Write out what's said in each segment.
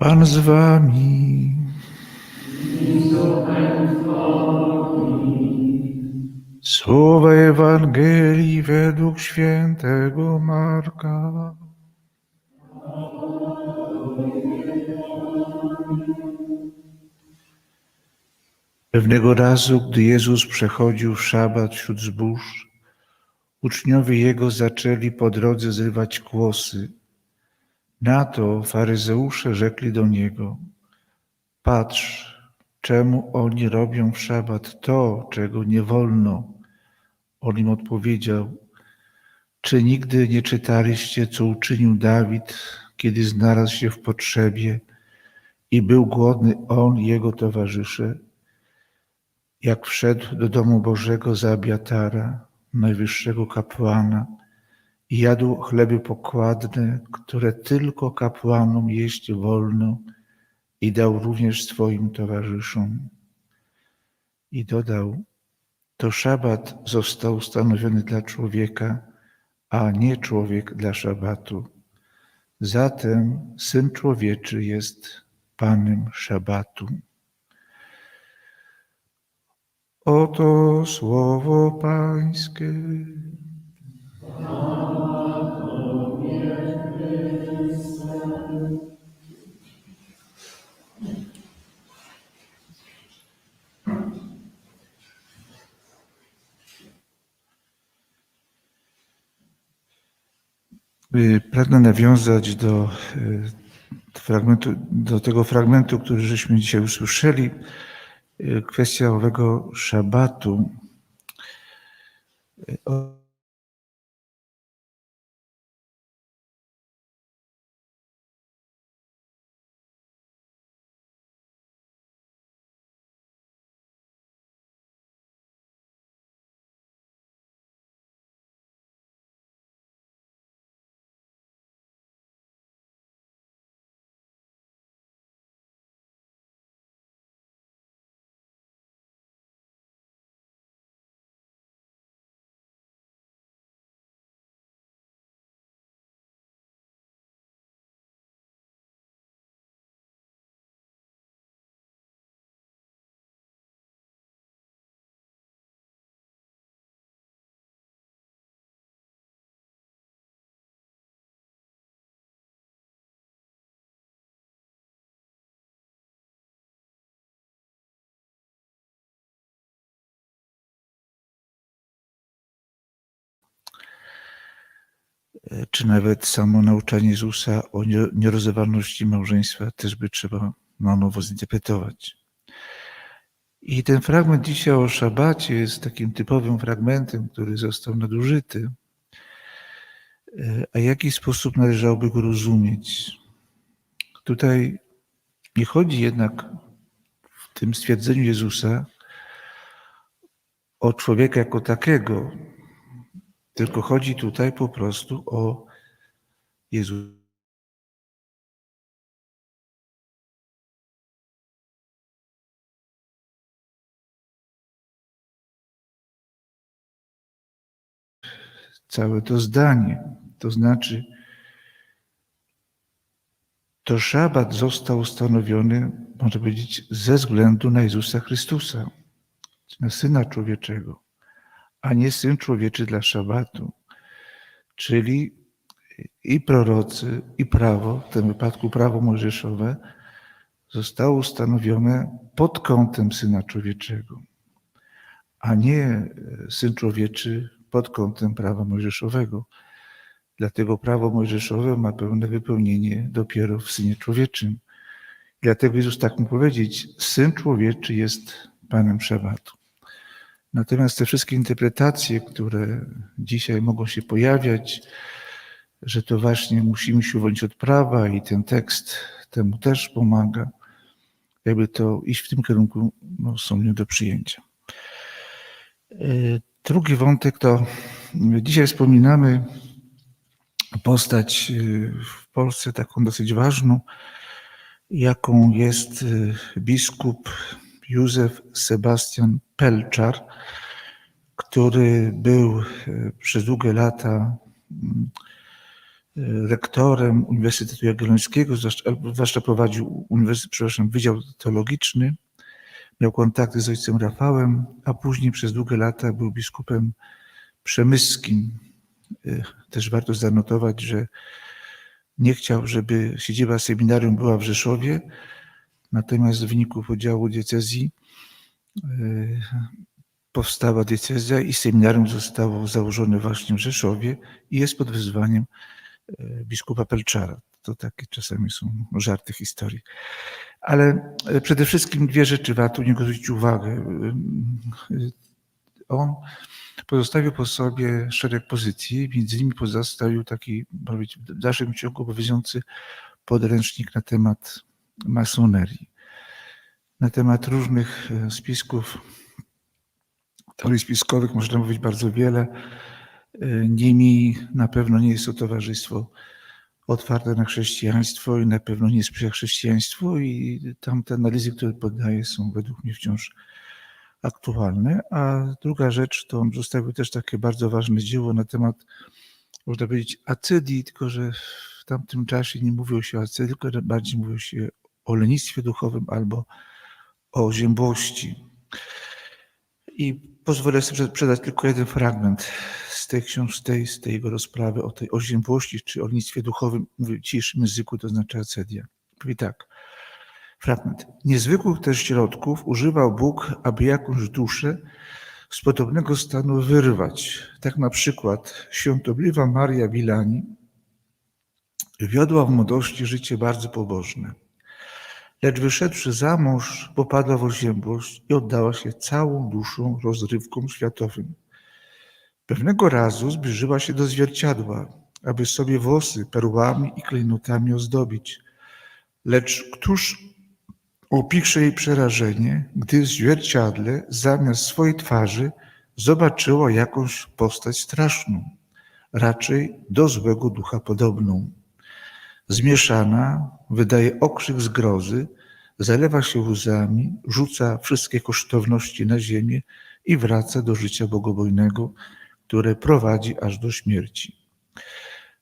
Pan z wami. Słowa Ewangelii według świętego Marka. Pewnego razu, gdy Jezus przechodził w szabat wśród zbóż, uczniowie Jego zaczęli po drodze zrywać kłosy. Na to faryzeusze rzekli do Niego, patrz, czemu oni robią w szabat to, czego nie wolno. On im odpowiedział, czy nigdy nie czytaliście, co uczynił Dawid, kiedy znalazł się w potrzebie i był głodny on i jego towarzysze? Jak wszedł do domu Bożego za Abiatara, najwyższego kapłana, i jadł chleby pokładne, które tylko kapłanom jeść wolno, i dał również swoim towarzyszom. I dodał, to szabat został ustanowiony dla człowieka, a nie człowiek dla szabatu. Zatem Syn Człowieczy jest Panem szabatu. Oto słowo Pańskie. Y, Pragnę nawiązać do y, fragmentu, do tego fragmentu, który żeśmy dzisiaj usłyszeli, y, kwestia owego szabatu. Czy nawet samo nauczanie Jezusa o nie- nierozerwalności małżeństwa też by trzeba na nowo zinterpretować. I ten fragment dzisiaj o szabacie jest takim typowym fragmentem, który został nadużyty. E, A w jaki sposób należałoby go rozumieć? Tutaj nie chodzi jednak w tym stwierdzeniu Jezusa o człowieka jako takiego, tylko chodzi tutaj po prostu o Jezusa. Całe to zdanie, to znaczy, to szabat został ustanowiony, można powiedzieć, ze względu na Jezusa Chrystusa, na Syna Człowieczego, a nie Syn Człowieczy dla szabatu. Czyli i prorocy, i prawo, w tym wypadku prawo mojżeszowe, zostało ustanowione pod kątem Syna Człowieczego, a nie e, Syn Człowieczy pod kątem prawa mojżeszowego. Dlatego prawo mojżeszowe ma pełne wypełnienie dopiero w Synie Człowieczym. Dlatego Jezus tak mógł powiedzieć, Syn Człowieczy jest Panem Szabatu. Natomiast te wszystkie interpretacje, które dzisiaj mogą się pojawiać, że to właśnie musimy się uwolnić od prawa i ten tekst temu też pomaga, jakby to iść w tym kierunku, no, są nie do przyjęcia. E, Drugi wątek to dzisiaj wspominamy postać e, w Polsce taką dosyć ważną, jaką jest e, biskup Józef Sebastian Pelczar, który był e, przez długie lata mm, rektorem Uniwersytetu Jagiellońskiego, zwłaszcza, zwłaszcza prowadził uniwersytet, przepraszam, Wydział Teologiczny, miał kontakty z ojcem Rafałem, a później przez długie lata był biskupem przemyskim. Też warto zanotować, że nie chciał, żeby siedziba seminarium była w Rzeszowie, natomiast w wyniku podziału diecezji powstała diecezja i seminarium zostało założone właśnie w Rzeszowie i jest pod wyzwaniem y, biskupa Pelczara. To takie czasami są żarty historii. Ale e, przede wszystkim dwie rzeczy warto niego zwrócić uwagę. On pozostawił po sobie szereg pozycji, między innymi pozostawił taki, w dalszym ciągu obowiązujący podręcznik na temat masonerii, na temat różnych e, spisków, teorii spiskowych można mówić bardzo wiele. E, Nimi na pewno nie jest to towarzystwo otwarte na chrześcijaństwo i na pewno nie sprzyja chrześcijaństwu i tamte analizy, które podaje są według mnie wciąż aktualne. A druga rzecz, to on zostawił też takie bardzo ważne dzieło na temat, można powiedzieć, acydii, tylko że w tamtym czasie nie mówiło się o acydii, tylko bardziej mówiło się o lenistwie duchowym albo o ziębłości. I pozwolę sobie przedać tylko jeden fragment z tej książki, z tej, jego rozprawy o tej oziębłości czy o lenistwie duchowym w dzisiejszym języku, to znaczy acedia. Mówi tak, fragment. Niezwykłych też środków używał Bóg, aby jakąś duszę z podobnego stanu wyrwać. Tak na przykład świątobliwa Maria Wilani wiodła w młodości życie bardzo pobożne. Lecz wyszedłszy za mąż, popadła w oziębłość i oddała się całą duszą rozrywkom światowym. Pewnego razu zbliżyła się do zwierciadła, aby sobie włosy perłami i klejnotami ozdobić. Lecz któż opisze jej przerażenie, gdy w zwierciadle zamiast swojej twarzy zobaczyła jakąś postać straszną, raczej do złego ducha podobną. Zmieszana, wydaje okrzyk zgrozy, zalewa się łzami, rzuca wszystkie kosztowności na ziemię i wraca do życia bogobojnego, które prowadzi aż do śmierci.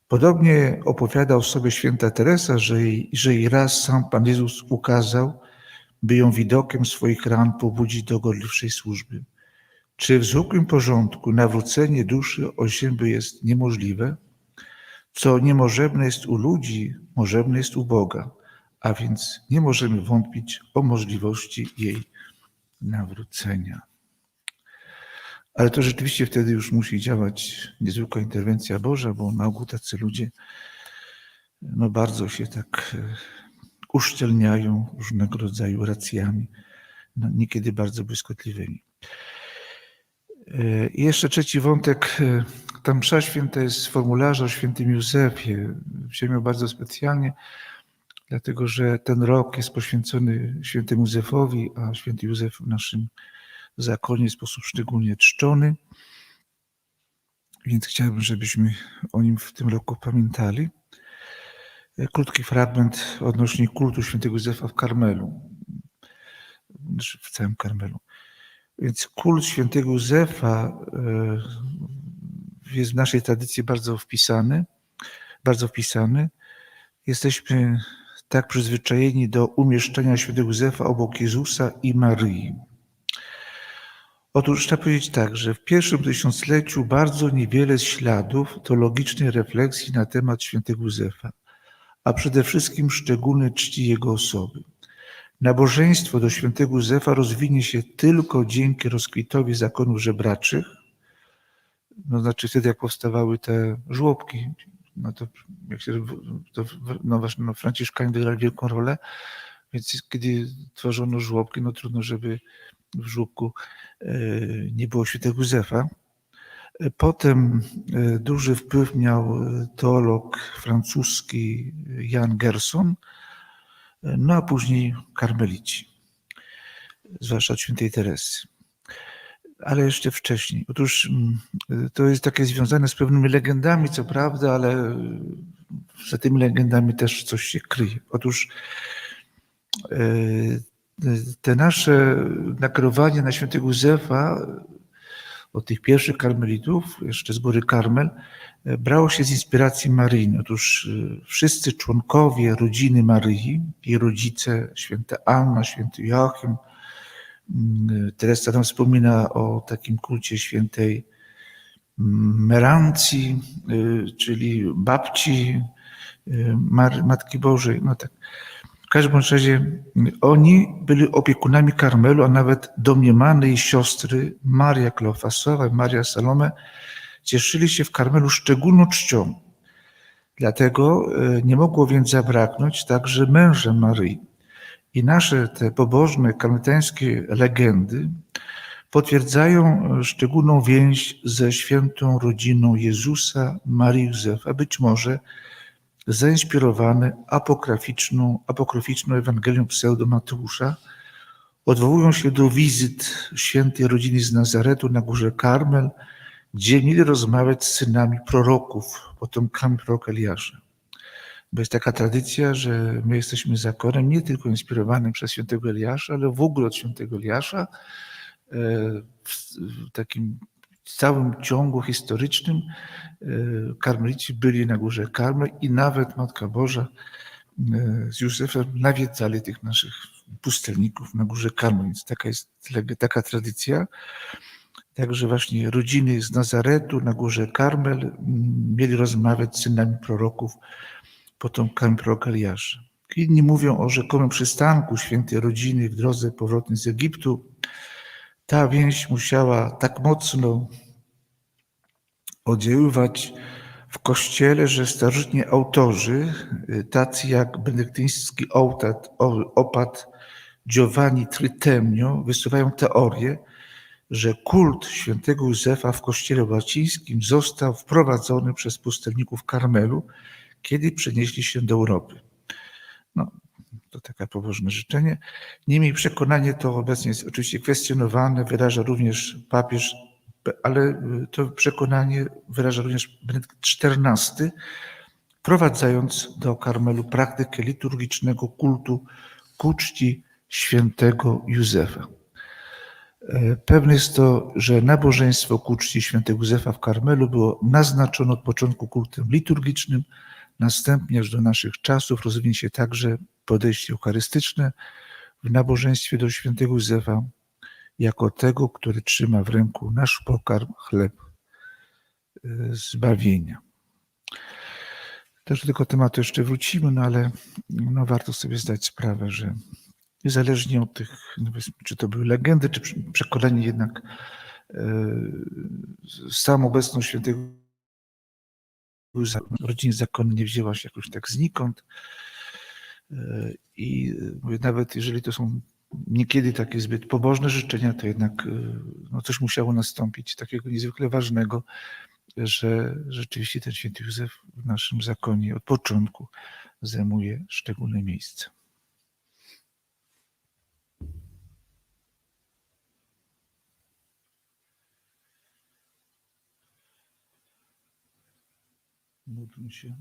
Podobnie opowiada o sobie święta Teresa, że jej, że jej raz sam Pan Jezus ukazał, by ją widokiem swoich ran pobudzić do gorliwszej służby. Czy w zwykłym porządku nawrócenie duszy ozięby jest niemożliwe? Co niemożebne jest u ludzi, możebne jest u Boga, a więc nie możemy wątpić o możliwości jej nawrócenia. Ale to rzeczywiście wtedy już musi działać niezwykła interwencja Boża, bo na ogół tacy ludzie no bardzo się tak e, uszczelniają różnego rodzaju racjami, no niekiedy bardzo błyskotliwymi. E, I jeszcze trzeci wątek. Ta msza święta jest z formularza o świętym Józefie. Wziąłem ją bardzo specjalnie, dlatego że ten rok jest poświęcony świętemu Józefowi, a święty Józef w naszym zakonie w sposób szczególnie czczony. Więc chciałbym, żebyśmy o nim w tym roku pamiętali. Krótki fragment odnośnie kultu świętego Józefa w Karmelu, znaczy w całym Karmelu. Więc kult świętego Józefa e, jest w naszej tradycji bardzo wpisany, bardzo wpisany. Jesteśmy tak przyzwyczajeni do umieszczenia świętego Józefa obok Jezusa i Maryi. Otóż trzeba powiedzieć tak, że w pierwszym tysiącleciu bardzo niewiele śladów teologicznej refleksji na temat świętego Józefa, a przede wszystkim szczególne czci jego osoby. Nabożeństwo do świętego Józefa rozwinie się tylko dzięki rozkwitowi zakonów żebraczych, no znaczy wtedy jak powstawały te żłobki, no to jak się, to, no właśnie, no Franciszkanie wygrali wielką rolę, więc kiedy tworzono żłobki, no trudno, żeby w żłobku e, nie było świętego Józefa. E, Potem e, duży wpływ miał teolog francuski Jan Gerson, no a później karmelici, zwłaszcza od świętej Teresy. Ale jeszcze wcześniej. Otóż mm, to jest takie związane z pewnymi legendami, co prawda, ale za tymi legendami też coś się kryje. Otóż e, te nasze nakierowanie na świętego Józefa od tych pierwszych karmelitów, jeszcze z góry Karmel, e, brało się z inspiracji Maryi. Otóż e, wszyscy członkowie rodziny Maryi, jej rodzice, święta Anna, święty Joachim, Teresa tam wspomina o takim kulcie świętej Merancji, y, czyli babci y, Matki Bożej. No tak. W każdym razie oni byli opiekunami Karmelu, a nawet domniemane jej siostry Maria Kleofasowa i Maria Salome cieszyli się w Karmelu szczególną czcią. Dlatego nie mogło więc zabraknąć także męża Maryi. I nasze te pobożne karmelitańskie legendy potwierdzają e, szczególną więź ze świętą rodziną Jezusa, Marii Józefa, być może zainspirowane apokryficzną, apokryficzną Ewangelią pseudo-Mateusza, odwołują się do wizyt świętej rodziny z Nazaretu na górze Karmel, gdzie mieli rozmawiać z synami proroków, potomkami proroka Eliasza. Bo jest taka tradycja, że my jesteśmy zakonem nie tylko inspirowanym przez świętego Eliasza, ale w ogóle od świętego Eliasza, e, w takim całym ciągu historycznym e, karmelici byli na górze Karmel i nawet Matka Boża e, z Józefem nawiedzali tych naszych pustelników na górze Karmel. Więc taka jest taka tradycja. Także właśnie rodziny z Nazaretu na górze Karmel mm, mieli rozmawiać z synami proroków, potomkami proroka Eliasza. Inni mówią o rzekomym przystanku świętej rodziny w drodze powrotnej z Egiptu. Ta więź musiała tak mocno oddziaływać w kościele, że starożytni autorzy, y, tacy jak benedyktyński ołtat, opat Giovanni Tritemio, wysuwają teorię, że kult świętego Józefa w kościele łacińskim został wprowadzony przez pustelników Karmelu, kiedy przenieśli się do Europy. No, to takie pobożne życzenie. Niemniej przekonanie to obecnie jest oczywiście kwestionowane, wyraża również papież, ale to przekonanie wyraża również Benedykt XIV, wprowadzając do Karmelu praktykę liturgicznego kultu ku czci świętego Józefa. Pewne jest to, że nabożeństwo ku czci świętego Józefa w Karmelu było naznaczone od początku kultem liturgicznym, następnie aż do naszych czasów rozwinie się także podejście eucharystyczne w nabożeństwie do świętego Józefa jako tego, który trzyma w ręku nasz pokarm, chleb e, zbawienia. Też do tego tematu jeszcze wrócimy, no ale no, warto sobie zdać sprawę, że niezależnie od tych, no czy to były legendy, czy prze- przekonanie jednak e, sam obecność świętego rodziny zakonnej nie wzięła się jakoś tak znikąd. E, I e, nawet jeżeli to są niekiedy takie zbyt pobożne życzenia, to jednak e, no, coś musiało nastąpić takiego niezwykle ważnego, że rzeczywiście ten święty Józef w naszym zakonie od początku zajmuje szczególne miejsce. O outro me chama?